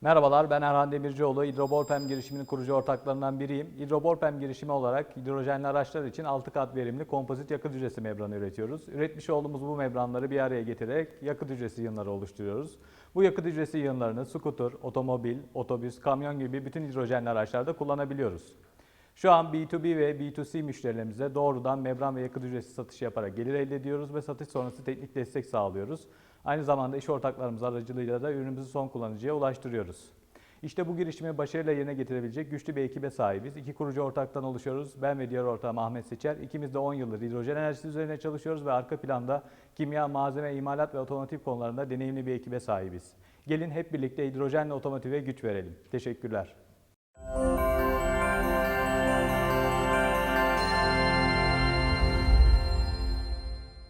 Merhabalar, ben Erhan Demircioğlu. Hidroborpem girişiminin kurucu ortaklarından biriyim. Hidroborpem girişimi olarak hidrojenli araçlar için 6 kat verimli kompozit yakıt hücresi membranı üretiyoruz. Üretmiş olduğumuz bu membranları bir araya getirerek yakıt hücresi yığınları oluşturuyoruz. Bu yakıt hücresi yığınlarını skuter, otomobil, otobüs, kamyon gibi bütün hidrojenli araçlarda kullanabiliyoruz. Şu an B2B ve B2C müşterilerimize doğrudan membran ve yakıt hücresi satışı yaparak gelir elde ediyoruz ve satış sonrası teknik destek sağlıyoruz. Aynı zamanda iş ortaklarımız aracılığıyla da ürünümüzü son kullanıcıya ulaştırıyoruz. İşte bu girişimi başarıyla yerine getirebilecek güçlü bir ekibe sahibiz. İki kurucu ortaktan oluşuyoruz. Ben ve diğer ortağım Ahmet Seçer. İkimiz de 10 yıldır hidrojen enerjisi üzerine çalışıyoruz ve arka planda kimya, malzeme, imalat ve otomotiv konularında deneyimli bir ekibe sahibiz. Gelin hep birlikte hidrojenle otomotive güç verelim. Teşekkürler.